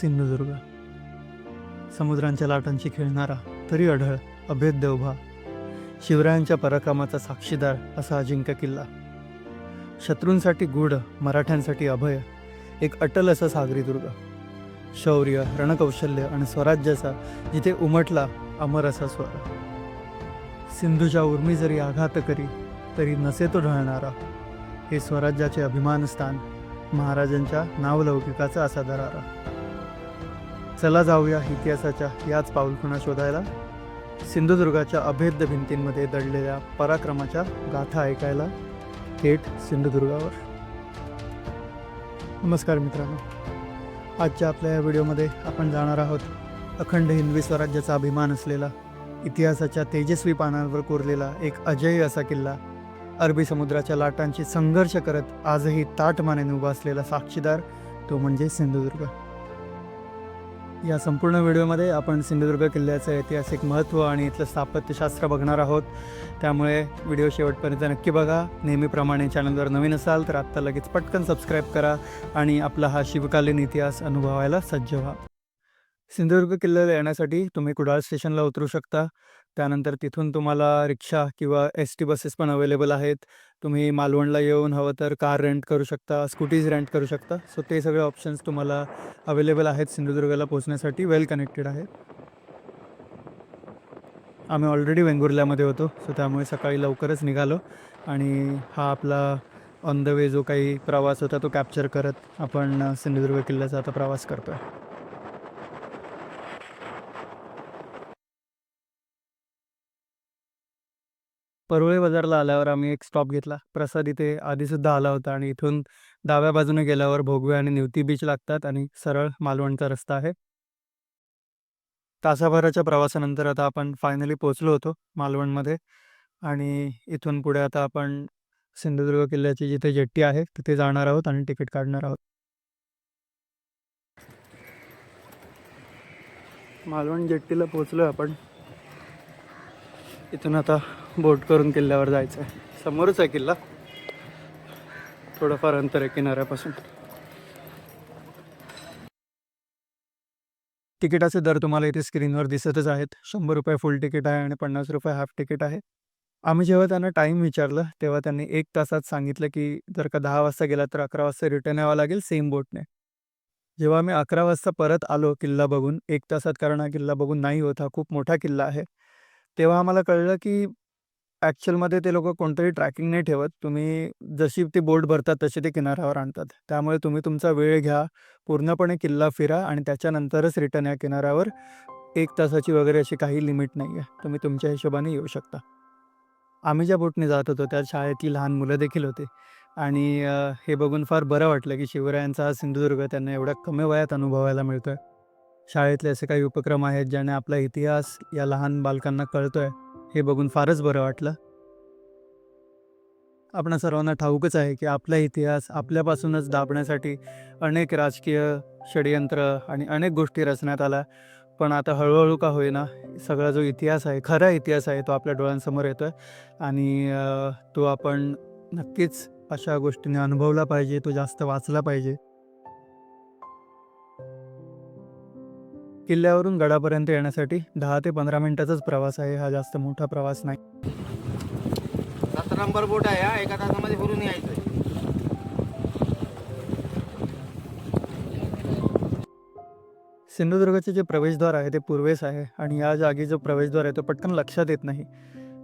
सिंधुदुर्ग. समुद्रांच्या लाटांची खेळणारा तरी अढळ अभेद्य उभा शिवरायांच्या पराक्रमाचा साक्षीदार असा अजिंक्य किल्ला. शत्रूंसाठी गूढ मराठ्यांसाठी अभय एक अटल असा सागरी दुर्ग. शौर्य रणकौशल्य आणि स्वराज्याचा जिथे उमटला अमर असा स्वर. सिंधूच्या उर्मी जरी आघात करी तरी नसे तो ढळणारा. हे स्वराज्याचे अभिमानस्थान महाराजांच्या नावलौकिकाचा असा दरारा. चला जाऊया इतिहासाच्या याच पाऊलखुणा शोधायला. सिंधुदुर्गाच्या अभेद्य भिंतींमध्ये दडलेल्या पराक्रमाच्या गाथा ऐकायला थेट सिंधुदुर्गावर. नमस्कार मित्रांनो. आजच्या आपल्या या व्हिडिओमध्ये आपण जाणार आहोत अखंड हिंदवी स्वराज्याचा अभिमान असलेला इतिहासाच्या तेजस्वी पानांवर कोरलेला एक अजय असा किल्ला अरबी समुद्राच्या लाटांशी संघर्ष करत आजही ताट मानेने उभा असलेला साक्षीदार तो म्हणजे सिंधुदुर्ग. या संपूर्ण व्हिडिओमध्ये आपण सिंधुदुर्ग किल्ल्याचं ऐतिहासिक महत्त्व आणि इथलं स्थापत्यशास्त्र बघणार आहोत. त्यामुळे व्हिडिओ शेवटपर्यंत नक्की बघा. नेहमीप्रमाणे चॅनलवर नवीन असाल तर आत्ता लगेच पटकन सबस्क्राईब करा आणि आपला हा शिवकालीन इतिहास अनुभवायला सज्ज व्हा. सिंधुदुर्ग किल्ल्याला येण्यासाठी तुम्ही कुडाळ स्टेशनला उतरू शकता. त्यानंतर तिथून तुम्हाला रिक्षा किंवा एस टी बसेस पण अवेलेबल आहेत. तुम्ही मालवणला येऊन हवं तर कार रेंट करू शकता स्कूटीज रेंट करू शकता. सो ते सगळे ऑप्शन्स तुम्हाला अवेलेबल आहेत सिंधुदुर्गला पोहोचण्यासाठी वेल कनेक्टेड आहेत. आम्ही ऑलरेडी वेंगुर्ल्यामध्ये होतो सो त्यामुळे सकाळी लवकरच निघालो. आणि हा आपला ऑन द वे जो काही प्रवास होता तो कॅप्चर करत आपण सिंधुदुर्ग किल्ल्याचा आता प्रवास करतो आहे परुळे बाजारला आल्यावर आम्ही एक स्टॉप घेतला. प्रसाद इथे आधीसुद्धा आला होता आणि इथून डाव्या बाजूने गेल्यावर भोगवे आणि निवती बीच लागतात आणि सरळ मालवणचा रस्ता आहे. तासाभराच्या प्रवासानंतर आता आपण फायनली पोचलो होतो मालवणमध्ये आणि इथून पुढे आता आपण सिंधुदुर्ग किल्ल्याची जिथे जेट्टी आहे तिथे जाणार आहोत आणि तिकीट काढणार आहोत. मालवण जेट्टीला पोचलो आपण. इथून आता बोट करून किल्ल्यावर जायचं आहे समोरच आहे किल्ला. थोडंफार अंतर आहे किनाऱ्यापासून. तिकिटाचे दर तुम्हाला इथे स्क्रीनवर दिसतच आहेत. शंभर रुपये फुल तिकीट आहे आणि पन्नास रुपये हाफ तिकीट आहे. आम्ही जेव्हा त्यांना टाईम विचारलं तेव्हा त्यांनी एक तासात सांगितलं की जर का दहा वाजता गेला तर अकरा वाजता रिटर्न यावं लागेल सेम बोटने जेव्हा आम्ही अकरा वाजता परत आलो किल्ला बघून एक तासात कारण हा किल्ला बघून नाही होता खूप मोठा किल्ला आहे. तेव्हा आम्हाला कळलं की ॲक्च्युअलमध्ये ते लोकं कोणतंही ट्रॅकिंग नाही ठेवत. तुम्ही जशी ती बोट भरतात तशी ते किनाऱ्यावर आणतात. त्यामुळे तुम्ही तुमचा वेळ घ्या पूर्णपणे किल्ला फिरा आणि त्याच्यानंतरच रिटर्न या किनाऱ्यावर एक तासाची वगैरे अशी काही लिमिट नाही आहे तुम्ही तुमच्या हिशोबाने येऊ शकता. आम्ही ज्या बोटने जात होतो त्या शाळेतली लहान मुलं देखील होते. आणि अ, हे बघून फार बरं वाटलं की शिवरायांचा हा सिंधुदुर्ग त्यांना एवढ्या कमी वयात अनुभवायला मिळतो आहे शाळेतले असे काही उपक्रम आहेत ज्याने आपला इतिहास या लहान बालकांना कळतो आहे हे बघून फारच बरं वाटलं. आपणा सर्वांना ठाऊकच आहे की आपला इतिहास आपल्यापासूनच दाबण्यासाठी अनेक राजकीय षडयंत्र आणि अनेक गोष्टी रचण्यात आल्या. पण आता हळूहळू का होईना सगळा जो इतिहास आहे खरा इतिहास आहे तो आपल्या डोळ्यांसमोर येतो आहे आणि तो आपण नक्कीच अशा गोष्टीने अनुभवला पाहिजे तो जास्त वाचला पाहिजे. किल्ल्यावरून गडापर्यंत येण्यासाठी दहा ते पंधरा मिनिटाचाच प्रवास आहे. हा जास्त मोठा प्रवास नाही. नंबर बोट आहे हा. एका तासामध्ये फिरून यायचं सिंधुदुर्गाचे जे प्रवेशद्वार आहे ते पूर्वेस आहे आणि या जागी जो प्रवेशद्वार आहे तो पटकन लक्षात येत नाही.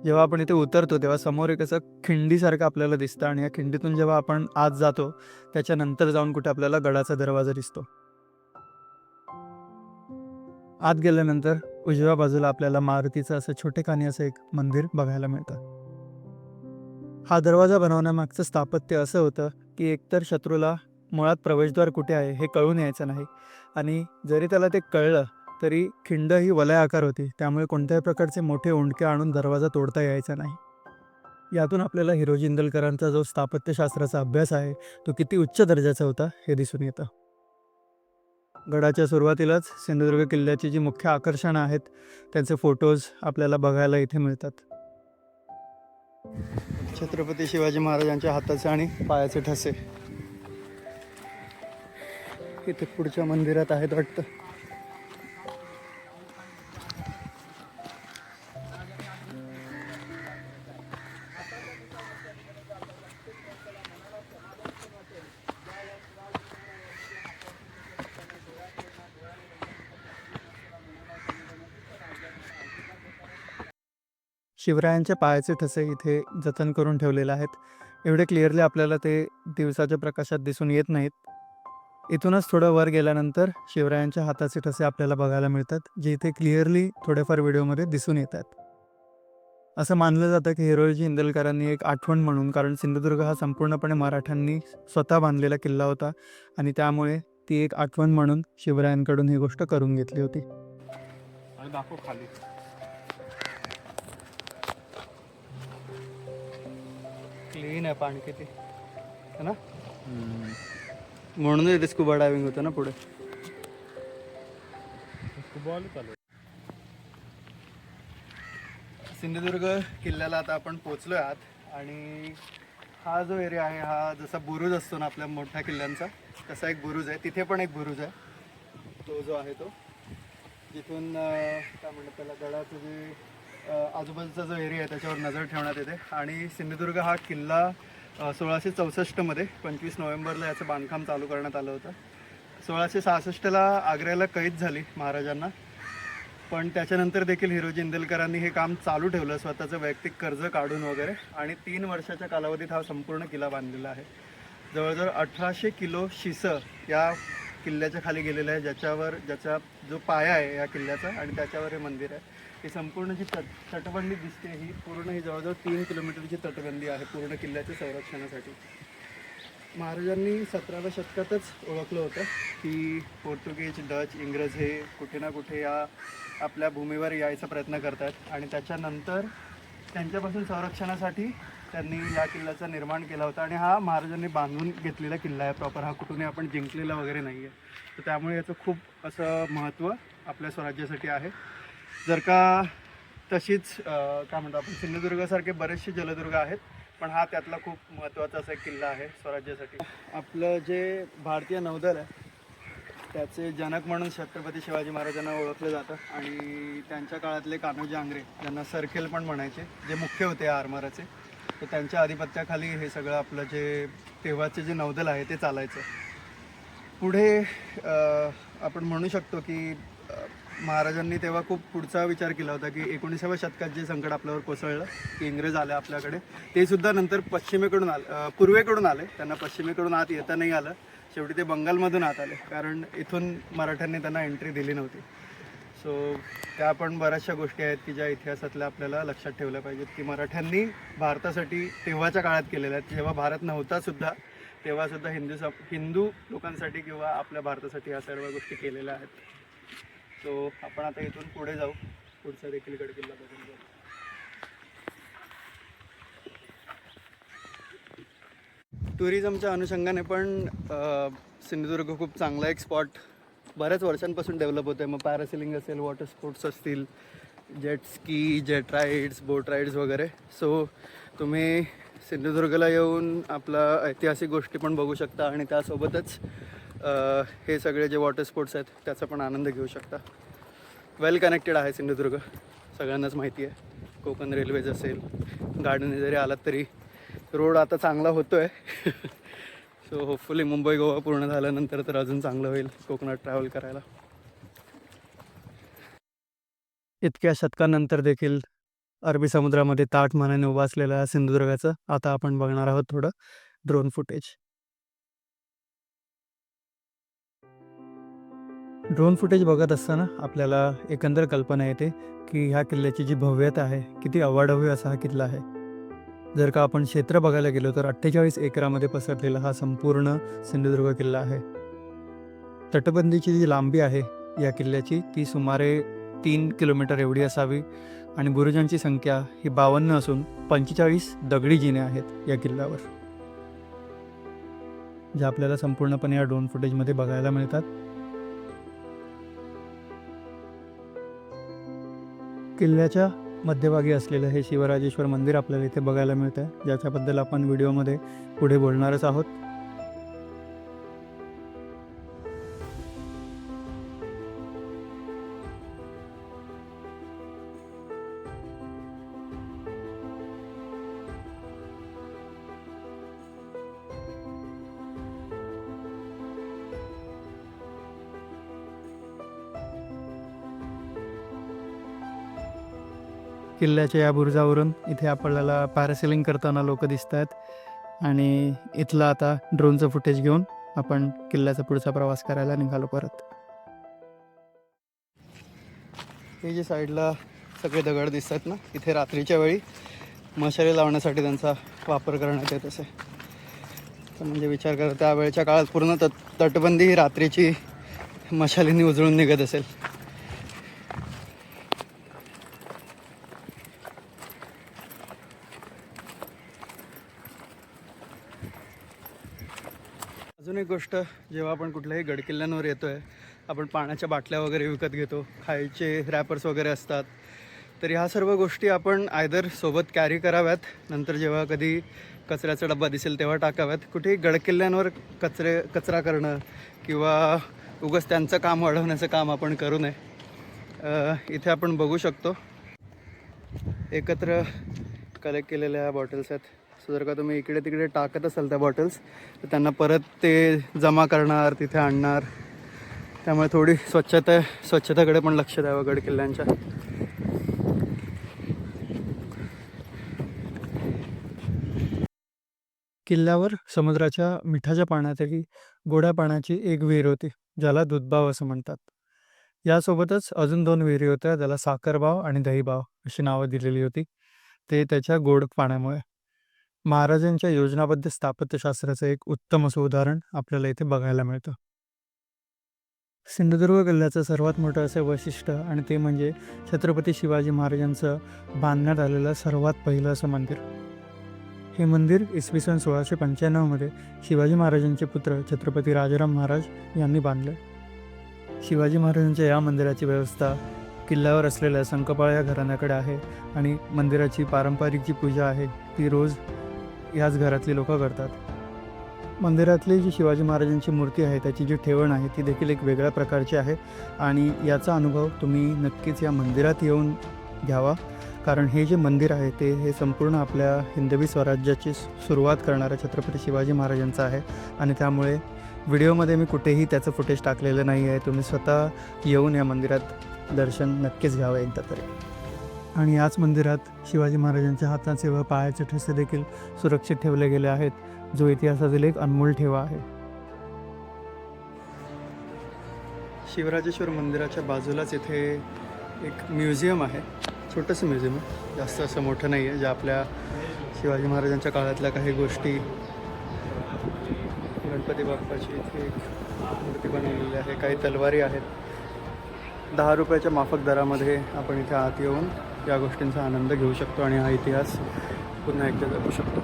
जेव्हा आपण इथे उतरतो तेव्हा समोर एक असं खिंडीसारखं आपल्याला दिसतं आणि या खिंडीतून जेव्हा आपण आत जातो त्याच्यानंतर जाऊन कुठे आपल्याला गडाचा दरवाजा दिसतो. आत गेल्यानंतर उजव्या बाजूला आपल्याला मारुतीचं असं छोटेखानी असं एक मंदिर बघायला मिळतं. हा दरवाजा बनवण्यामागचं स्थापत्य असं होतं की एकतर शत्रूला मुळात प्रवेशद्वार कुठे आहे हे कळून यायचं नाही आणि जरी त्याला ते कळलं तरी खिंड ही वलय आकार होती त्यामुळे कोणत्याही प्रकारचे मोठे उंडके आणून दरवाजा तोडता यायचा नाही. यातून आपल्याला हिरोजी इंदलकरांचा जो स्थापत्यशास्त्राचा अभ्यास आहे तो किती उच्च दर्जाचा होता हे दिसून येतं. गडाच्या सुरुवातीलाच सिंधुदुर्ग किल्ल्याची जी मुख्य आकर्षणं आहेत त्यांचे फोटोज आपल्याला बघायला इथे मिळतात. छत्रपती शिवाजी महाराजांच्या हाताचे आणि पायाचे ठसे. इथे पुढच्या मंदिरात आहेत वाटतं. शिवरायांच्या पायाचे ठसे इथे जतन करून ठेवलेले आहेत. एवढे क्लिअरली आपल्याला ते दिवसाच्या प्रकाशात दिसून येत नाहीत. इथूनच थोडं वर गेल्यानंतर शिवरायांच्या हाताचे ठसे आपल्याला बघायला मिळतात जे इथे क्लिअरली थोडेफार व्हिडिओमध्ये दिसून येतात असं मानलं जातं की हिरोजी इंदलकरांनी एक आठवण म्हणून कारण सिंधुदुर्ग हा संपूर्णपणे मराठ्यांनी स्वतः बांधलेला किल्ला होता आणि त्यामुळे ती एक आठवण म्हणून शिवरायांकडून ही गोष्ट करून घेतली होती. क्लीन आहे पाणी किती. है ना? म्हणून इथे स्कुबा डायव्हिंग होतं ना पुढे. सिंधुदुर्ग किल्ल्याला आता आपण पोचलोय आत. आणि हा जो एरिया आहे हा जसा बुरुज असतो ना आपल्या मोठ्या किल्ल्यांचा तसा एक बुरुज आहे. तिथे पण एक बुरुज आहे. तो जो आहे तो. जिथून काय म्हणतात त्याला गडाचं जे आजूबाजूचा जो एरिया आहे त्याच्यावर नजर ठेवण्यात येते. आणि सिंधुदुर्ग हा किल्ला सोळाशे चौसष्टमध्ये पंचवीस नोव्हेंबरला याचं बांधकाम चालू करण्यात आलं होतं. सोळाशे सहासष्टला आग्र्याला कैद झाली महाराजांना. पण त्याच्यानंतर देखील हिरोजी इंदलकरांनी हे काम चालू ठेवलं स्वतःचं वैयक्तिक कर्ज काढून वगैरे. आणि तीन वर्षाच्या कालावधीत हा संपूर्ण किल्ला बांधलेला आहे. जवळजवळ अठराशे किलो शिसं या किल्ल्याच्या खाली गेलेलं आहे ज्याच्यावर ज्याचा जो पाया आहे या किल्ल्याचा आणि त्याच्यावर हे मंदिर आहे. ही संपूर्ण जी तट तटबंदी दिसते ही पूर्ण ही जवळजवळ तीन किलोमीटरची तटबंदी आहे पूर्ण किल्ल्याच्या संरक्षणासाठी. महाराजांनी सतराव्या शतकातच ओळखलं होतं की पोर्तुगीज डच इंग्रज हे कुठे ना कुठे या आपल्या भूमीवर यायचा प्रयत्न करतात आणि त्याच्यानंतर त्यांच्यापासून संरक्षणासाठी त्यांनी या किल्ल्याचं निर्माण केला होता आणि हा महाराजांनी बांधून घेतलेला किल्ला आहे प्रॉपर. हा कुठूनही आपण जिंकलेला वगैरे नाही आहे तर त्यामुळे याचं खूप असं महत्त्व आपल्या स्वराज्यासाठी आहे. जर का तशीच काय म्हणतो आपण सिंधुदुर्गासारखे बरेचसे जलदुर्ग आहेत पण हा त्यातला खूप महत्त्वाचा असा एक किल्ला आहे स्वराज्यासाठी. आपलं जे भारतीय नौदल आहे त्याचे जनक म्हणून छत्रपती शिवाजी महाराजांना ओळखलं जातं आणि त्यांच्या काळातले कान्होजी आंग्रे ज्यांना सरखेल पण म्हणायचे जे मुख्य होते या आरमाराचे तर त्यांच्या आधिपत्याखाली हे सगळं आपलं जे तेव्हाचे जे नौदल आहे ते चालायचं. पुढे आपण म्हणू शकतो की महाराजांनी तेव्हा खूप पुढचा विचार केला होता की एकोणीसाव्या शतकात जे संकट आपल्यावर कोसळलं की इंग्रज आले आपल्याकडे ते सुद्धा नंतर पश्चिमेकडून आले पूर्वेकडून आले. त्यांना पश्चिमेकडून आत येता नाही आलं. शेवटी ते बंगालमधून आत आले. कारण इथून मराठ्यांनी त्यांना एंट्री दिली नव्हती. सो त्या पण बऱ्याचशा गोष्टी आहेत की ज्या इतिहासातल्या आपल्याला लक्षात ठेवल्या पाहिजेत की मराठ्यांनी भारतासाठी तेव्हाच्या काळात केलेल्या आहेत. जेव्हा भारत नव्हता सुद्धा तेव्हा सुद्धा हिंदू हिंदू लोकांसाठी किंवा आपल्या भारतासाठी या सर्व गोष्टी केलेल्या आहेत. सो आपण आता इथून पुढे जाऊ. पुढचा देखील गडकिल्ला बघून जाऊ टुरिझमच्या अनुषंगाने पण सिंधुदुर्ग खूप चांगला एक स्पॉट बऱ्याच वर्षांपासून डेव्हलप होतं आहे मग पॅरासिलिंग असेल वॉटर स्पोर्ट्स असतील jet ski jet rides boat rides वगैरे. सो तुम्ही सिंधुदुर्गला येऊन आपला ऐतिहासिक गोष्टी पण बघू शकता आणि त्यासोबतच हे सगळे जे वॉटर स्पोर्ट्स आहेत त्याचा पण आनंद घेऊ शकता. वेल कनेक्टेड आहे सिंधुदुर्ग. सगळ्यांनाच माहिती आहे. कोकण रेल्वेज असेल गाडीने जरी आलात तरी रोड आता चांगला होतो आहे सो होपफुली मुंबई गोवा पूर्ण झाल्यानंतर तर अजून चांगलं होईल कोकणात ट्रॅव्हल करायला. इतक्या शतकानंतर देखील अरबी समुद्रामध्ये ताठ मानाने उभा असलेल्या सिंधुदुर्गाचं आता आपण बघणार आहोत थोडं ड्रोन फुटेज ड्रोन फुटेज बघत असताना आपल्याला एकंदर कल्पना येते की ह्या किल्ल्याची जी भव्यता आहे किती अवाढव्य असा हा किल्ला आहे. जर का आपण क्षेत्र बघायला गेलो तर अठ्ठेचाळीस एकरामध्ये पसरलेला हा संपूर्ण सिंधुदुर्ग किल्ला आहे. तटबंदीची जी लांबी आहे या किल्ल्याची ती सुमारे तीन किलोमीटर एवढी असावी आणि बुरुजांची संख्या ही बावन्न असून पंचेचाळीस दगडी जिने आहेत या किल्ल्यावर. ज्या आपल्याला संपूर्णपणे या ड्रोन फुटेजमध्ये बघायला मिळतात. किल्ल्याच्या मध्यभागी असलेलं हे शिवराजेश्वर मंदिर आपल्याला इथे बघायला मिळतं आहे ज्याच्याबद्दल आपण व्हिडिओमध्ये पुढे बोलणारच आहोत. किल्ल्याच्या या बुरुजावरून इथे आपल्याला पॅरासेलिंग करताना लोक दिसत आहेत आणि इथलं आता ड्रोनचं फुटेज घेऊन आपण किल्ल्याचा पुढचा प्रवास करायला निघालो परत. हे जे साईडला सगळे दगड दिसतात ना इथे रात्रीच्या वेळी मशाली लावण्यासाठी त्यांचा वापर करण्यात येत असे. तर म्हणजे विचार करा त्या वेळच्या काळात पूर्ण तट तटबंदी ही रात्रीची मशालींनी उजळून निघत असेल. अजून एक गोष्ट जेव्हा आपण कुठल्याही गडकिल्ल्यांवर येतो आहे आपण पाण्याच्या बाटल्या वगैरे विकत घेतो खायचे रॅपर्स वगैरे असतात तर ह्या सर्व गोष्टी आपण आयदर सोबत कॅरी कराव्यात नंतर जेव्हा कधी कचऱ्याचा डब्बा दिसेल तेव्हा टाकाव्यात. कुठेही गडकिल्ल्यांवर कचरे कचरा करणं किंवा उगस त्यांचं काम वाढवण्याचं काम आपण करू नये. इथे आपण बघू शकतो. एकत्र कलेक्ट केलेल्या बॉटल्स आहेत. सो जर का तुम्ही इकडे तिकडे टाकत असाल त्या बॉटल्स तर त्यांना परत ते जमा करणार तिथे आणणार. त्यामुळे थोडी स्वच्छता स्वच्छतेकडे पण लक्ष द्यावं गड किल्ल्यांच्या किल्ल्यावर समुद्राच्या मिठाच्या पाण्यातही गोड्या पाण्याची एक विहीर होती ज्याला दुधबाव असं म्हणतात. यासोबतच अजून दोन विहिरी होत्या ज्याला साखरबाव आणि दहीबाव अशी नावं दिलेली होती. ते त्याच्या गोड पाण्यामुळे. महाराजांच्या योजनाबद्ध स्थापत्यशास्त्राचं एक उत्तम असं उदाहरण आपल्याला इथे बघायला मिळतं. सिंधुदुर्ग किल्ल्याचं सर्वात मोठं असं वैशिष्ट्य आणि ते म्हणजे छत्रपती शिवाजी महाराजांचं बांधण्यात आलेलं सर्वात पहिलं असं मंदिर. हे मंदिर इसवी सन सोळाशे पंच्याण्णवमध्ये शिवाजी महाराजांचे पुत्र छत्रपती राजाराम महाराज यांनी बांधले. शिवाजी महाराजांच्या या मंदिराची व्यवस्था किल्ल्यावर असलेल्या संकपाळ या घराण्याकडे आहे आणि मंदिराची पारंपरिक जी पूजा आहे ती रोज याच घरातली लोकं करतात. मंदिरातली जी शिवाजी महाराजांची मूर्ती आहे त्याची जी ठेवण आहे ती देखील एक वेगळ्या प्रकारची आहे आणि याचा अनुभव तुम्ही नक्कीच या मंदिरात येऊन घ्यावा. कारण हे जे मंदिर आहे ते हे संपूर्ण आपल्या हिंदवी स्वराज्याची सुरुवात करणाऱ्या छत्रपती शिवाजी महाराजांचं आहे आणि त्यामुळे व्हिडिओमध्ये मी कुठेही त्याचं फुटेज टाकलेलं नाही आहे तुम्ही स्वतः येऊन या मंदिरात दर्शन नक्कीच घ्यावं एकदा तरी. आणि याच मंदिरात शिवाजी महाराजांच्या हाताचे व पायाचे ठसे देखील सुरक्षित ठेवले गेले आहेत. जो इतिहासातील एक अनमोल ठेवा आहे. शिवराजेश्वर मंदिराच्या बाजूलाच इथे एक म्युझियम आहे. छोटंसं म्युझियम आहे. जास्त असं मोठं नाही आहे ज्या आपल्या शिवाजी महाराजांच्या काळातल्या काही गोष्टी गणपती बाप्पाची इथे एक मूर्ती बनवलेली आहे. काही तलवारी आहेत. दहा रुपयाच्या माफक दरामध्ये आपण इथे आत येऊन या गोष्टींचा आनंद घेऊ शकतो आणि हा इतिहास पुन्हा एकदा जगू शकतो.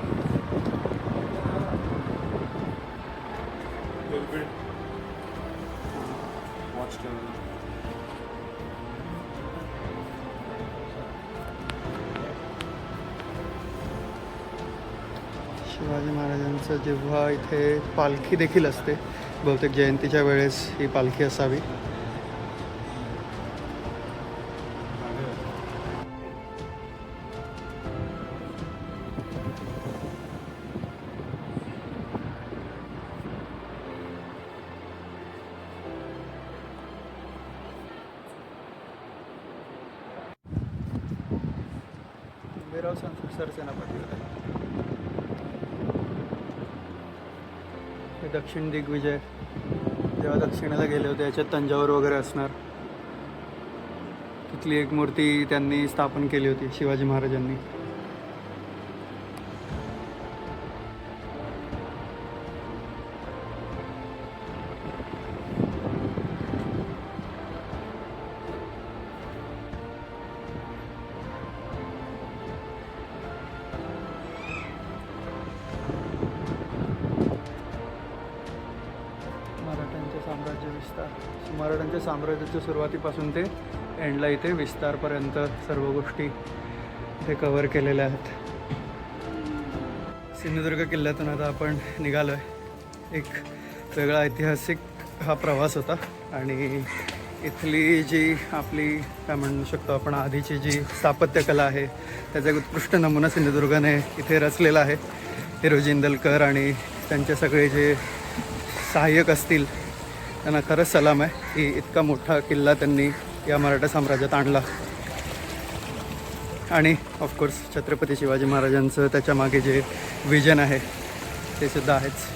शिवाजी महाराजांचं जेव्हा इथे पालखी देखील असते बहुतेक जयंतीच्या वेळेस ही पालखी असावी. खंडेराव संस्कृत सरसेनापती होते. हे दक्षिण दिग्विजय जेव्हा दक्षिणेला गेले होते याच्यात तंजावर वगैरे असणार. तिथली एक मूर्ती त्यांनी स्थापन केली होती शिवाजी महाराजांनी. मराठ्यांच्या साम्राज्याच्या सुरुवातीपासून ते एंडला इथे विस्तारपर्यंत सर्व गोष्टी इथे कवर केलेल्या आहेत. सिंधुदुर्ग किल्ल्यातून आता आपण निघालो आहे एक वेगळा ऐतिहासिक हा प्रवास होता आणि इथली जी आपली काय म्हणू शकतो आपण आधीची जी स्थापत्यकला आहे त्याचा एक उत्कृष्ट नमुना सिंधुदुर्गाने इथे रचलेला आहे. हिरोजी इंदलकर आणि त्यांचे सगळे जे सहाय्यक असतील त्यांना खरंच सलाम आहे. की इतका मोठा किल्ला त्यांनी या मराठा साम्राज्यात आणला. आणि ऑफकोर्स छत्रपती शिवाजी महाराजांचं त्याच्यामागे जे विजन आहे ते सुद्धा आहेच.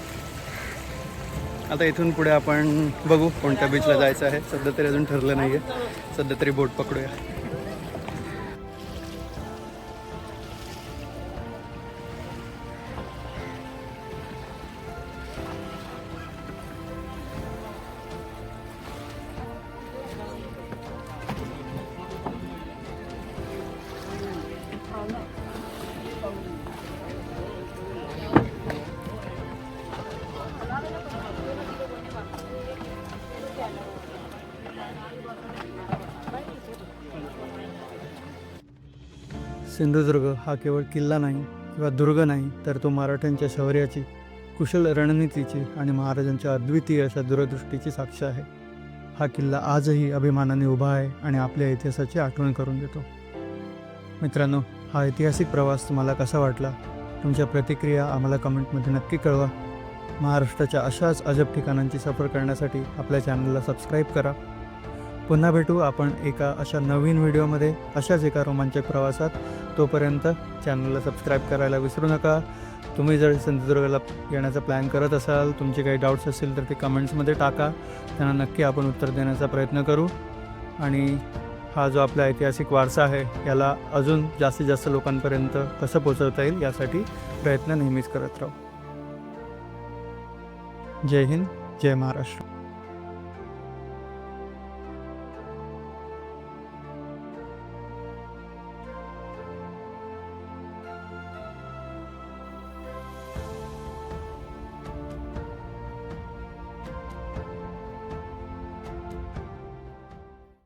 आता इथून पुढे आपण बघू कोणत्या बीचला जायचं आहे. सध्या तरी अजून ठरलं नाही आहे सध्या तरी बोट पकडूया. सिंधुदुर्ग हा केवळ किल्ला नाही किंवा दुर्ग नाही तर तो मराठ्यांच्या शौर्याची कुशल रणनीतीची आणि महाराजांच्या अद्वितीय अशा दूरदृष्टीची साक्ष आहे. हा किल्ला आजही अभिमानाने उभा आहे आणि आपल्या इतिहासाची आठवण करून देतो. मित्रांनो हा ऐतिहासिक प्रवास तुम्हाला कसा वाटला? तुमच्या प्रतिक्रिया आम्हाला कमेंटमध्ये नक्की कळवा. महाराष्ट्राच्या अशाच अजब ठिकाणांची सफर करण्यासाठी आपल्या चॅनलला सबस्क्राईब करा. पुन्हा भेटू आपण एका अशा नवीन व्हिडिओमध्ये. अशाच एका रोमांचक प्रवासात. तोपर्यंत चॅनलला सबस्क्राईब करायला विसरू नका. तुम्ही जर सिंधुदुर्गला येण्याचा प्लॅन करत असाल तुमचे काही डाऊट्स असतील तर ते कमेंट्समध्ये टाका. त्यांना नक्की आपण उत्तर देण्याचा प्रयत्न करू. आणि हा जो आपला ऐतिहासिक वारसा आहे याला अजून जास्तीत जास्त लोकांपर्यंत कसं पोचवता येईल यासाठी प्रयत्न नेहमीच करत राहू. जय हिंद जय महाराष्ट्र.